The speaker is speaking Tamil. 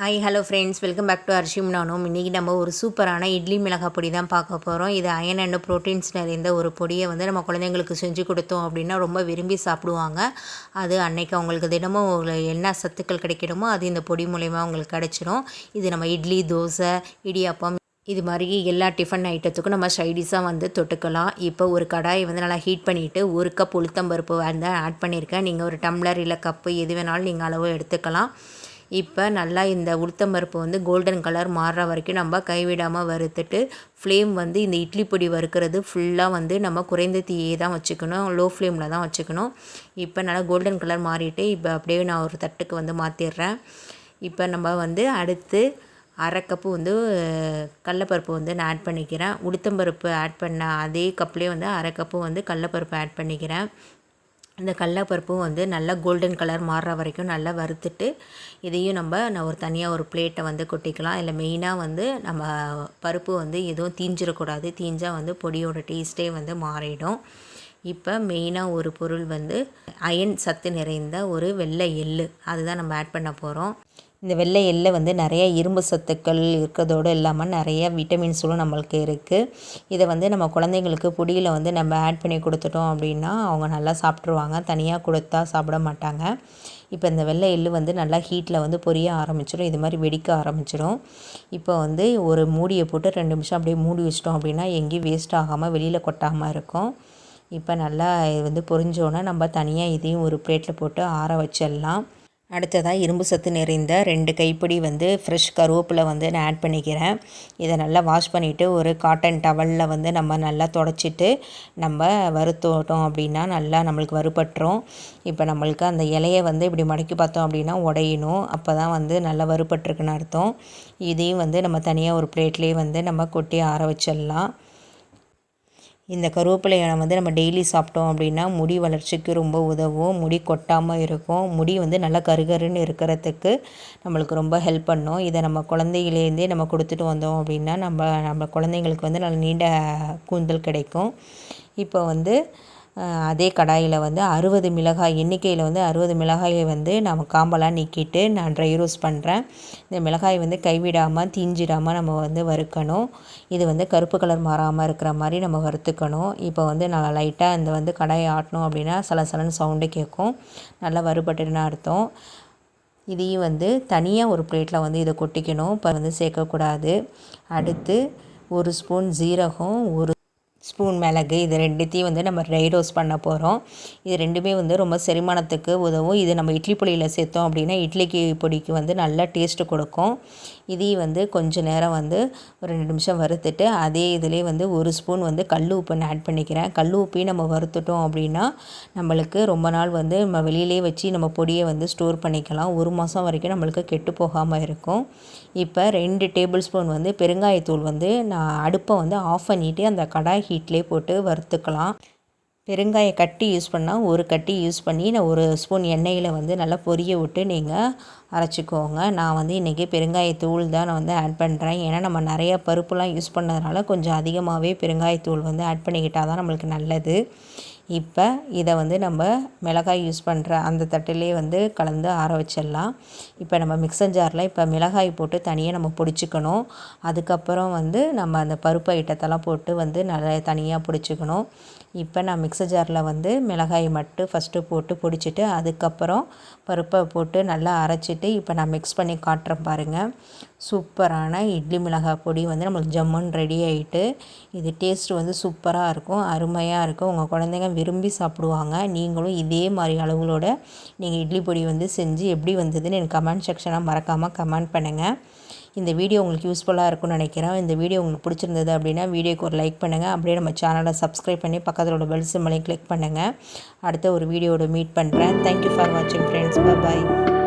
Hi hello friends welcome back to Arshim நானும் இன்றைக்கி நம்ம ஒரு சூப்பரான இட்லி மிளகாய் பொடி தான் பார்க்க போகிறோம் இது அயன் அண்ட் ப்ரோட்டீன்ஸ் நிறைந்த ஒரு பொடியை வந்து நம்ம குழந்தைங்களுக்கு செஞ்சு கொடுத்தோம் அப்படின்னா ரொம்ப விரும்பி சாப்பிடுவாங்க. அது அன்னைக்கு அவங்களுக்கு தினமும் என்ன சத்துக்கள் கிடைக்கணுமோ அது இந்த பொடி மூலயமா அவங்களுக்கு கிடச்சிரும். இது நம்ம இட்லி தோசை இடியாப்பம் இது மாதிரி எல்லா டிஃபன் ஐட்டத்துக்கும் நம்ம சைடிஷாக வந்து தொட்டுக்கலாம். இப்போ ஒரு கடாயை வந்து நல்லா ஹீட் பண்ணிவிட்டு ஒரு கப் உளுத்தம்பருப்பு வந்து ஆட் பண்ணியிருக்கேன். நீங்கள் ஒரு டம்ளர் இல்லை கப்பு எது வேணாலும் நீங்கள் அளவு எடுத்துக்கலாம். இப்போ நல்லா இந்த உளுத்தம்பருப்பு வந்து கோல்டன் கலர் மாறுற வரைக்கும் நம்ம கைவிடாமல் வறுத்துட்டு ஃப்ளேம் வந்து இந்த இட்லி பொடி வறுக்கிறது ஃபுல்லாக வந்து நம்ம குறைந்த தீயே தான் வச்சுக்கணும் லோ ஃப்ளேமில் தான் வச்சுக்கணும். இப்போ நல்லா கோல்டன் கலர் மாறிட்டு இப்போ அப்படியே நான் ஒரு தட்டுக்கு வந்து மாற்றிடுறேன் இப்போ நம்ம வந்து அடுத்து அரை கப்பு வந்து கடலப்பருப்பு வந்து நான் ஆட் பண்ணிக்கிறேன். உளுத்தம்பருப்பு ஆட் பண்ண அதே கப்லேயே வந்து அரை கப்பு வந்து கடலப்பருப்பு ஆட் பண்ணிக்கிறேன். இந்த கடலப்பருப்பும் வந்து நல்லா கோல்டன் கலர் மாறுற வரைக்கும் நல்லா வறுத்துட்டு இதையும் நம்ம நான் ஒரு தனியாக ஒரு பிளேட்டை வந்து கொட்டிக்கலாம். இல்லை மெயினாக வந்து நம்ம பருப்பு வந்து எதுவும் தீஞ்சிடக்கூடாது. தீஞ்சால் வந்து பொடியோட டேஸ்ட்டே வந்து மாறிடும். இப்போ மெயினாக ஒரு பொருள் வந்து அயன் சத்து நிறைந்த ஒரு வெள்ளை எள்ளு. அதுதான் நம்ம ஆட் பண்ண போகிறோம் இந்த வெள்ளை எல்லை வந்து நிறைய இரும்பு சத்துக்கள் இருக்கிறதோடு இல்லாமல் நிறைய விட்டமின்ஸும் நம்மளுக்கு இருக்குது இதை வந்து நம்ம குழந்தைங்களுக்கு பொடியில் வந்து நம்ம ஆட் பண்ணி கொடுத்துட்டோம் அப்படின்னா அவங்க நல்லா சாப்பிட்ருவாங்க தனியாக கொடுத்தா சாப்பிட மாட்டாங்க. இப்போ இந்த வெள்ளை எள்ளு வந்து நல்லா ஹீட்டில் வந்து பொரிய ஆரம்பிச்சிடும் இது மாதிரி வெடிக்க ஆரம்பிச்சிடும் இப்போ வந்து ஒரு மூடியை போட்டு ரெண்டு நிமிஷம் அப்படியே மூடி வச்சிட்டோம் அப்படின்னா எங்கேயும் வேஸ்ட் ஆகாமல் வெளியில் கொட்டாமல் இருக்கும். இப்போ நல்லா இது வந்து பொரிஞ்சோன்னே நம்ம தனியாக இதையும் ஒரு பிளேட்டில் போட்டு ஆற வச்சிடலாம். அடுத்ததாக இரும்பு சத்து நிறைந்த ரெண்டு கைப்பிடி வந்து ஃப்ரெஷ் கருவேப்பிலை வந்து நான் ஆட் பண்ணிக்கிறேன். இதை நல்லா வாஷ் பண்ணிவிட்டு ஒரு காட்டன் டவலில் வந்து நம்ம நல்லா தொடச்சிட்டு நம்ம வறுத்தோட்டோம் அப்படின்னா நல்லா நம்மளுக்கு வறுபட்டுரும். இப்போ நம்மளுக்கு அந்த இலையை வந்து இப்படி மடக்கி பார்த்தோம் அப்படின்னா உடையணும். அப்போ தான் வந்து நல்லா வறுபட்டுருக்குன்னு அர்த்தம். இதையும் வந்து நம்ம தனியாக ஒரு பிளேட்லேயே வந்து நம்ம கொட்டி ஆற வச்சிடலாம். இந்த கருவேப்பிலையை வந்து நம்ம டெய்லி சாப்பிட்டோம் அப்படின்னா முடி வளர்ச்சிக்கு ரொம்ப உதவும். முடி கொட்டாமல் இருக்கும். முடி வந்து நல்லா கருகருன்னு இருக்கிறதுக்கு நம்மளுக்கு ரொம்ப ஹெல்ப் பண்ணும். இதை நம்ம குழந்தையிலேருந்தே நம்ம கொடுத்துட்டு வந்தோம் அப்படின்னா நம்ம நம்ம குழந்தைங்களுக்கு வந்து நல்ல நீண்ட கூந்தல் கிடைக்கும். இப்போ வந்து அதே கடாயில் வந்து அறுபது மிளகாய் எண்ணிக்கையில் வந்து அறுபது மிளகாயை வந்து நம்ம காம்பெல்லாம் நீக்கிட்டு நான் ட்ரை ரோஸ் பண்ணுறேன் இந்த மிளகாய் வந்து கைவிடாமல் தீஞ்சிடாமல் நம்ம வந்து வறுக்கணும். இது வந்து கருப்பு கலர் மாறாமல் இருக்கிற மாதிரி நம்ம வறுத்துக்கணும். இப்போ வந்து நான் லைட்டாக இந்த வந்து கடாயை ஆட்டணும் அப்படின்னா சலசலன்னு சவுண்டு கேட்கும். நல்லா வறுபட்டுன்னு அர்த்தம். இதையும் வந்து தனியாக ஒரு பிளேட்டில் வந்து இதை கொட்டிக்கணும். இப்போ வந்து சேர்க்கக்கூடாது. அடுத்து ஒரு ஸ்பூன் ஜீரகம் ஒரு ஸ்பூன் மிளகு இது ரெண்டுத்தையும் வந்து நம்ம ட்ரை ரோஸ்ட் பண்ண போகிறோம் இது ரெண்டுமே வந்து ரொம்ப செரிமானத்துக்கு உதவும். இது நம்ம இட்லி பொடியில் சேர்த்தோம் அப்படின்னா இட்லிக்கு பொடிக்கு வந்து நல்லா டேஸ்ட்டு கொடுக்கும். இதையும் வந்து கொஞ்சம் நேரம் வந்து ஒரு ரெண்டு நிமிஷம் வறுத்துட்டு அதே இதிலே வந்து ஒரு ஸ்பூன் வந்து கல் உப்பு ஆட் பண்ணிக்கிறேன். கல் உப்பையும் நம்ம வறுத்துட்டோம் அப்படின்னா நம்மளுக்கு ரொம்ப நாள் வந்து நம்ம வெளியிலே வச்சு நம்ம பொடியை வந்து ஸ்டோர் பண்ணிக்கலாம். ஒரு மாதம் வரைக்கும் நம்மளுக்கு கெட்டு போகாமல் இருக்கும். இப்போ ரெண்டு டேபிள் ஸ்பூன் வந்து பெருங்காயத்தூள் வந்து நான் அடுப்பை வந்து ஆஃப் பண்ணிவிட்டு அந்த கடாய் ஹீட்லேயே போட்டு வறுத்துக்கலாம். பெருங்காய கட்டி யூஸ் பண்ணால் ஒரு கட்டி யூஸ் பண்ணி நான் ஒரு ஸ்பூன் எண்ணெயில் வந்து நல்லா பொரிய விட்டு நீங்கள் அரைச்சிக்கோங்க. நான் வந்து இன்றைக்கி பெருங்காயத்தூள் தான் நான் வந்து ஆட் பண்ணுறேன் ஏன்னா நம்ம நிறைய பருப்புலாம் யூஸ் பண்ணதுனால கொஞ்சம் அதிகமாகவே பெருங்காயத்தூள் வந்து ஆட் பண்ணிக்கிட்டால் தான் நம்மளுக்கு நல்லது. இப்போ இதை வந்து நம்ம மிளகாய் யூஸ் பண்ணுற அந்த தட்டிலே வந்து கலந்து ஆற வச்சிடலாம். இப்போ நம்ம மிக்சர் ஜாரில் இப்போ மிளகாய் போட்டு தனியாக நம்ம பிடிச்சிக்கணும். அதுக்கப்புறம் வந்து நம்ம அந்த பருப்பு ஐட்டத்தெல்லாம் போட்டு வந்து நல்லா தனியாக பிடிச்சிக்கணும். இப்போ நான் மிக்சர் ஜாரில் வந்து மிளகாய் மட்டும் ஃபஸ்ட்டு போட்டு பிடிச்சிட்டு அதுக்கப்புறம் பருப்பை போட்டு நல்லா அரைச்சிட்டு இப்போ நான் மிக்ஸ் பண்ணி காட்டுறேன் பாருங்கள் சூப்பரான இட்லி மிளகாய் பொடி வந்து நம்மளுக்கு ஜம்முன்னு ரெடி ஆகிட்டு இது டேஸ்ட் வந்து சூப்பராக இருக்கும் அருமையாக இருக்கும். உங்கள் குழந்தைங்க விரும்பி சாப்பிடுவாங்க. நீங்களும் இதே மாதிரி அளவுகளோட நீங்கள் இட்லி பொடி வந்து செஞ்சு எப்படி வந்ததுன்னு எனக்கு கமெண்ட் செக்ஷனாக மறக்காமல் கமெண்ட் பண்ணுங்கள் இந்த வீடியோ உங்களுக்கு யூஸ்ஃபுல்லாக இருக்கும்னு நினைக்கிறேன். இந்த வீடியோ உங்களுக்கு பிடிச்சிருந்தது அப்படின்னா வீடியோக்கு ஒரு லைக் பண்ணுங்கள் அப்படியே நம்ம சேனலை சப்ஸ்கிரைப் பண்ணி பக்கத்தில் உள்ள பெல் சிம்மலையும் கிளிக் பண்ணுங்கள் அடுத்த ஒரு வீடியோட மீட் பண்ணுறேன் தேங்க்யூ ஃபார் வாட்சிங் ஃப்ரெண்ட்ஸ் பாய்